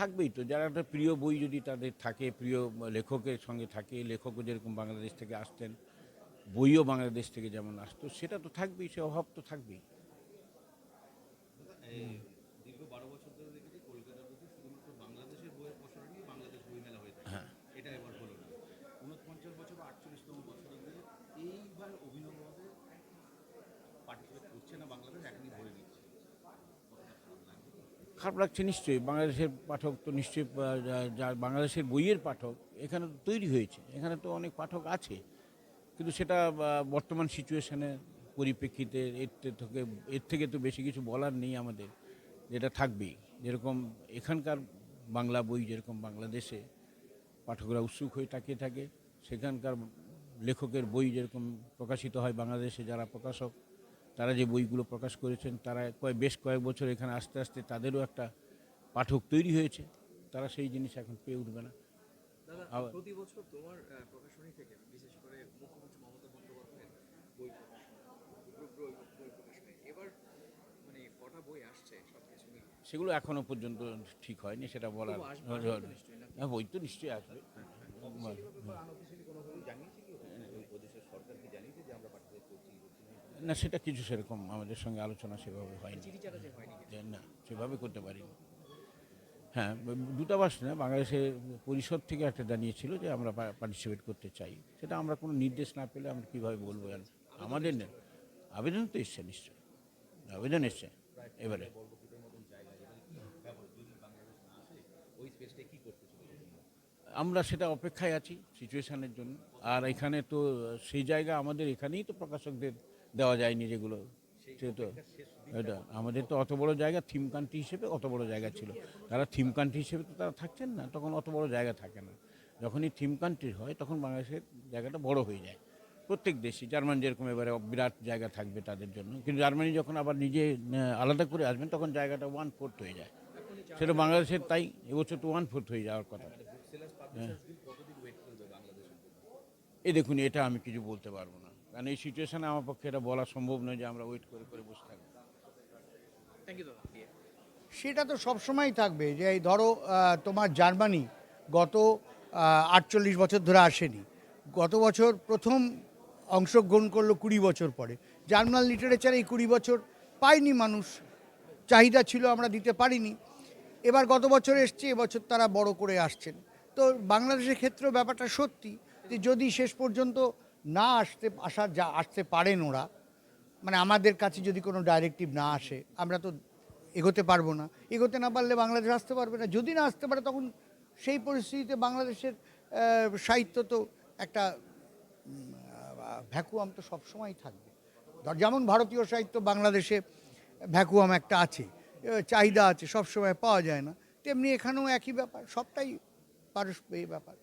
থাকবেই তো? যারা একটা প্রিয় বই যদি তাদের থাকে প্রিয় লেখকের সঙ্গে থাকে লেখকও যেরকম বাংলাদেশ থেকে আসতেন বইও বাংলাদেশ থেকে যেমন আসতো সেটা তো থাকবেই সে অভাব তো থাকবেই। এইবার অভিনবভাবে পার্টিসিপেট করছে না বাংলাদেশ। খারাপ লাগছে নিশ্চয়ই বাংলাদেশের পাঠক তো নিশ্চয়ই আহ, যা- যা বাংলাদেশের বইয়ের পাঠক এখানে তো তৈরি হয়েছে এখানে তো অনেক পাঠক আছে কিন্তু সেটা বর্তমান সিচুয়েশনে পরিপ্রেক্ষিতে এর থেকে এর থেকে তো বেশি কিছু বলার নেই আমাদের যেটা থাকবেই যেরকম এখানকার বাংলা বই যেরকম বাংলাদেশে পাঠকরা উৎসুক হয়ে তাকিয়ে থাকে সেখানকার লেখকের বই যেরকম প্রকাশিত হয় বাংলাদেশে যারা প্রকাশক তারা যে বইগুলো প্রকাশ করেছেন তারা কয়েক বেশ কয়েক বছর এখানে আস্তে আস্তে তাদেরও একটা পাঠক তৈরি হয়েছে। তারা সেই জিনিস এখন পেয়ে উঠবে না। প্রতি বছর তোমার প্রকাশনী থেকে বিশেষ করে মুখ্যমন্ত্রী মমতা বন্দ্যোপাধ্যায়ের বই প্রকাশনা গ্রুপ বই বই প্রকাশনী এবার মানে কটা বই আসছে সেগুলো এখনও পর্যন্ত ঠিক হয়নি সেটা বলার আসবে, আসবে তো নিশ্চয়ই না? হ্যাঁ বই তো নিশ্চয়ই আসবে। না, সেটা কিছু সেরকম আমাদের সঙ্গে আলোচনা সেভাবে হয়নি। না, সেভাবে করতে পারিনি। হ্যাঁ দূতাবাস না, বাংলাদেশের পরিষদ থেকে একটা জানিয়েছিল যে আমরা পার্টিসিপেট করতে চাই। সেটা আমরা কোনো নির্দেশ না পেলে আমরা কীভাবে বলব আমাদের আবেদন তো এসছে নিশ্চয়ই। আবেদন এসছে, এবারে। আমরা সেটা অপেক্ষায় আছি সিচুয়েশানের জন্য। আর এখানে তো, সেই জায়গা আমাদের এখানেই তো প্রকাশকদের দেওয়া যায়নি যেগুলো সে তো এটা, আমাদের তো অত বড় জায়গা থিম কান্ট্রি হিসেবে অত বড় জায়গা ছিল। তারা থিম কান্ট্রি হিসেবে তো তারা থাকছেন না, তখন অত বড় জায়গা থাকে না। যখনই থিম কান্ট্রি হয়, তখন বাংলাদেশের জায়গাটা বড় হয়ে যায়। প্রত্যেক দেশই জার্মান যেরকম এবারে বিরাট জায়গা থাকবে তাদের জন্য, কিন্তু জার্মানি যখন আবার নিজে আলাদা করে আসবেন, তখন জায়গাটা ওয়ান ফোর্থ হয়ে যায়। সেটা বাংলাদেশের, তাই এবছর তো ওয়ান ফোর্থ হয়ে যাওয়ার কথা। জন্য? এই দেখুন এটা আমি কিছু বলতে পারব না। কারণ এই সিচুয়েশনে আমার পক্ষে এটা বলা সম্ভব নয় যে আমরা ওয়েট করে করে বসে থাকব। সেটা তো সবসময় থাকবে যে এই ধরো তোমার জার্মানি গত আটচল্লিশ বছর ধরে আসেনি। গত বছর প্রথম অংশগ্রহণ করল কুড়ি বছর পরে। জার্মান লিটারেচার এই কুড়ি বছর পায়নি মানুষ। চাহিদা ছিল আমরা দিতে পারিনি। এবার গত বছর এসছে এবছর তারা বড় করে আসছেন। তো বাংলাদেশের ক্ষেত্রেও ব্যাপারটা সত্যি যে যদি শেষ পর্যন্ত না আসতে আসার যা, আসতে পারেন ওরা মানে আমাদের কাছে যদি কোনো ডাইরেক্টিভ না আসে, আমরা তো এগোতে পারব না। এগোতে না পারলে বাংলাদেশ আসতে পারবে না। যদি না আসতে পারে, তখন সেই পরিস্থিতিতে বাংলাদেশের সাহিত্য তো একটা ভ্যাকুয়াম তো সবসময় থাকবে। যেমন ভারতীয় সাহিত্য বাংলাদেশে ভ্যাকুয়াম একটা আছে চাহিদা আছে, সবসময় পাওয়া যায় না, তেমনি এখানেও একই ব্যাপার, সবটাই পারস্পরিক ব্যাপার।